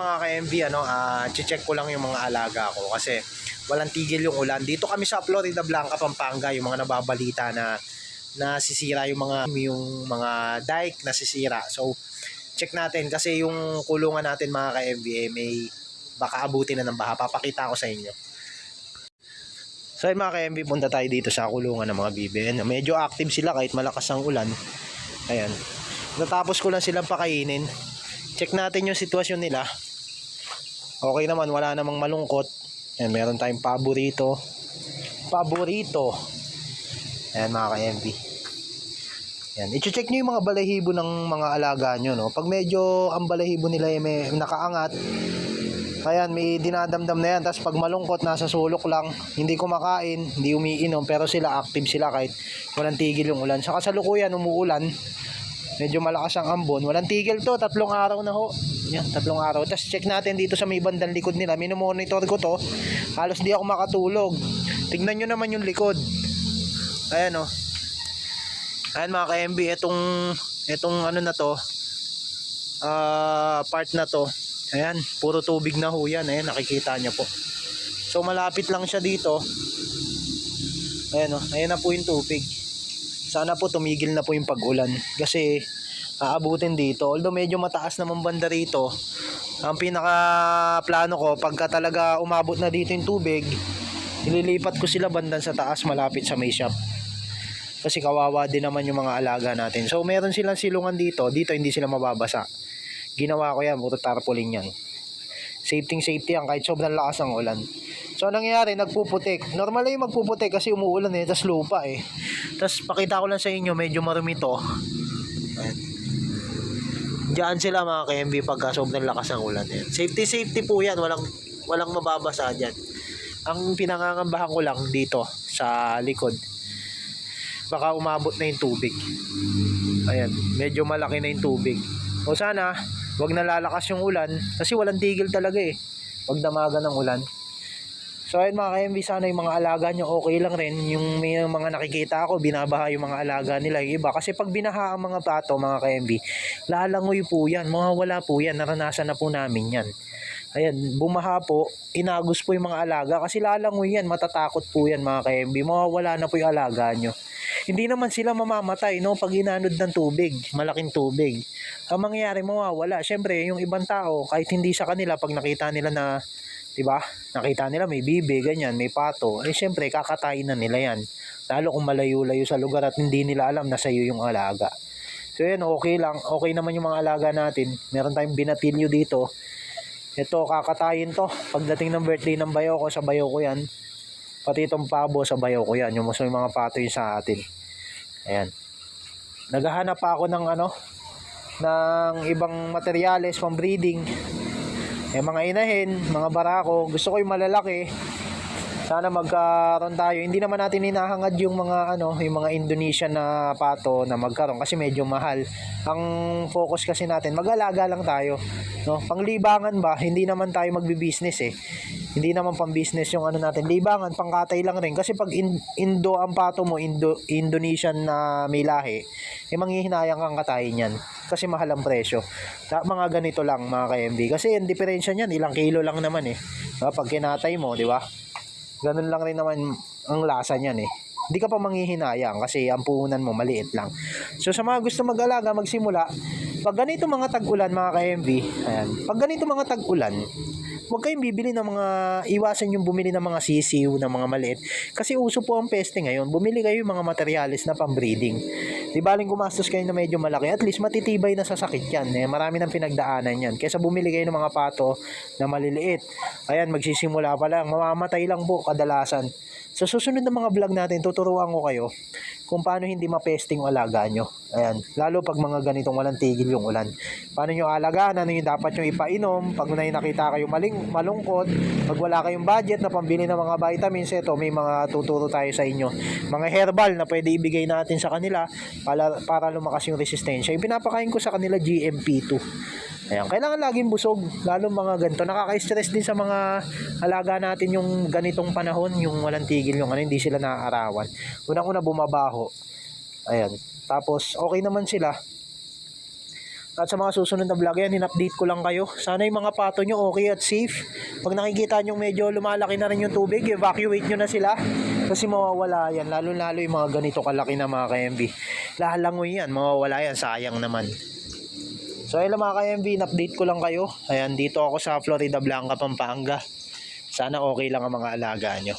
Mga ka-MV, ano, ah, check ko lang yung mga alaga ko kasi walang tigil yung ulan. Dito kami sa Florida Blanca, Pampanga, yung mga nababalita na nasisira yung mga yung mga dike nasisira. So, check natin kasi yung kulungan natin mga ka-MV eh, may baka abutin na ng baha. Papakita ko sa inyo. So yun mga ka-MV, punta tayo dito sa kulungan ng mga BBN. Medyo active sila kahit malakas ang ulan. Ayan. Natapos ko lang silang pakainin. Check natin yung sitwasyon nila. Okay naman, wala namang malungkot. Ayan, meron tayong paborito. Paborito. Ayan mga ka-MV. Ayan, i-check nyo yung mga balahibo ng mga alaga nyo, no? Pag medyo ang balahibo nila ay may nakaangat, Ayan, may dinadamdam na yan. Tapos pag malungkot, nasa sulok lang, hindi kumakain, hindi umiinom, pero sila active sila kahit walang tigil yung ulan. Sa kasalukuyan, umuulan, medyo malakas ang ambon. Walang tigil to, tatlong araw na ho. Yan, tatlong araw. Tapos check natin dito sa may bandang likod nila. Minomonitor ko to. Halos di ako makatulog. Tignan nyo naman yung likod. Ayan o. Ayan mga ka-MB, itong, itong ano na to, ah part na to, Ayan, puro tubig na ho yan. Ayan, nakikita niyo po. So, malapit lang siya dito. Ayan o, ayan na po yung tubig. Sana po tumigil na po yung pag-ulan. Kasi, aabutin dito. Although medyo mataas naman banda rito, ang pinaka plano ko, pagka talaga umabot na dito yung tubig, ililipat ko sila bandan sa taas malapit sa may shop. Kasi kawawa din naman yung mga alaga natin. So, meron silang silungan dito. Dito, hindi sila mababasa. Ginawa ko yan, puro tarpaulin yan. Safety safety yan kahit sobrang lakas ng ulan. So anong nangyayari, nagpuputik. Normal yung magpuputik kasi umuulan eh, tas lupa eh. Tas pakita ko lang sa inyo, medyo marumi to. Diyan sila mga ka-MV pagka sobrang lakas ng ulan. Ayan. Safety safety po yan, walang walang mababasa diyan. Ang pinangangambahan ko lang dito sa likod. Baka umabot na yung tubig. Ayan, medyo malaki na yung tubig. O sana, wag na lalakas yung ulan kasi walang tigil talaga eh. Wag damagan ng ulan. So ayun mga ka-MV, sana yung mga alaga nyo okay lang rin. Yung may mga nakikita ako, binabaha yung mga alaga nila. Yung iba, kasi pag binaha ang mga pato, mga ka-MV, lalangoy po yan, mawawala po yan, naranasan na po namin yan. Ayan, bumaha po, inagos po yung mga alaga kasi lalangoy yan, matatakot po yan mga ka-MV, mawawala na po yung alaga nyo. Hindi naman sila mamamatay no pag inanod ng tubig, malaking tubig. Ang mangyayari mawawala. Syempre, yung ibang tao kahit hindi sa kanila pag nakita nila na 'di ba? Nakita nila may bibe, ganyan, may pato. Eh syempre kakatayin na nila 'yan. Lalo kung malayo-layo sa lugar at hindi nila alam na sa iyo yung alaga. So yan, okay lang. Okay naman yung mga alaga natin. Meron tayong binatilyo dito. Ito, kakatayin to. Pagdating ng birthday ng bayo ko, sa bayo ko yan. Pati itong pabo sa bayo ko yan. Yung mas mga pato yun sa atin. Ayan. Naghahanap pa ako ng ano, ng ibang materyales pang breeding. Eh mga inahin, mga barako, gusto ko yung malalaki. Sana magkaroon tayo. Hindi naman natin hinahangad yung mga ano, yung mga Indonesian na pato na magkaroon kasi medyo mahal. Ang focus kasi natin, mag-alaga lang tayo. No? Panglibangan ba? Hindi naman tayo magbi-business eh. Hindi naman pang business yung ano natin. Libangan, pangkatay lang rin. Kasi pag in- Indo ang pato mo, Indo, Indonesian na may lahi, eh manghihinayang kang katayin yan. Kasi mahal ang presyo. Ta- mga ganito lang mga ka-MB. Kasi yung diferensya niyan, ilang kilo lang naman eh. Diba? Pag kinatay mo, di ba? Ganun lang rin naman ang lasa niyan eh. Hindi ka pa manghihinayang kasi ang puhunan mo maliit lang. So sa mga gusto mag-alaga, magsimula, pag ganito mga tag-ulan mga ka-MV, ayan, pag ganito mga tag-ulan, huwag kayong bibili ng mga, iwasan yung bumili ng mga sisiw, ng mga maliit. Kasi uso po ang peste ngayon, bumili kayo yung mga materials na pang-breeding. Di baling gumastos kayo na medyo malaki, at least matitibay na sa sakit yan. Eh, marami nang pinagdaanan yan. Kesa bumili kayo ng mga pato na maliliit. Ayan, magsisimula pa lang, mamamatay lang po kadalasan. Sa susunod na mga vlog natin, tuturuan ko kayo kung paano hindi mapesting alaga nyo. Ayan. Lalo pag mga ganitong walang tigil yung ulan. Paano nyo alagaan, ano yung dapat nyo ipainom, pag may nakita kayo maling, malungkot, pag wala kayong budget na pambili ng mga vitamins, ito may mga tuturo tayo sa inyo. Mga herbal na pwede ibigay natin sa kanila para, para lumakas yung resistensya. Yung pinapakain ko sa kanila GMP2. Ayan, kailangan laging busog, lalo mga ganito. Nakaka-stress din sa mga alaga natin yung ganitong panahon, yung walang tigil, yung ano, hindi sila naaarawan. Unang-una bumabaho. Ayan. Tapos, okay naman sila. At sa mga susunod na vlog yan, in-update ko lang kayo. Sana yung mga pato nyo okay at safe. Pag nakikita nyo medyo lumalaki na rin yung tubig, evacuate nyo na sila. Kasi mawawala yan, lalo-lalo yung mga ganito kalaki na mga ka-MB. Lahalangoy yan, mawawala yan, sayang naman. So ayun mga ka-MB, in-update ko lang kayo. Ayan, dito ako sa Florida Blanca, Pampanga. Sana okay lang ang mga alaga nyo.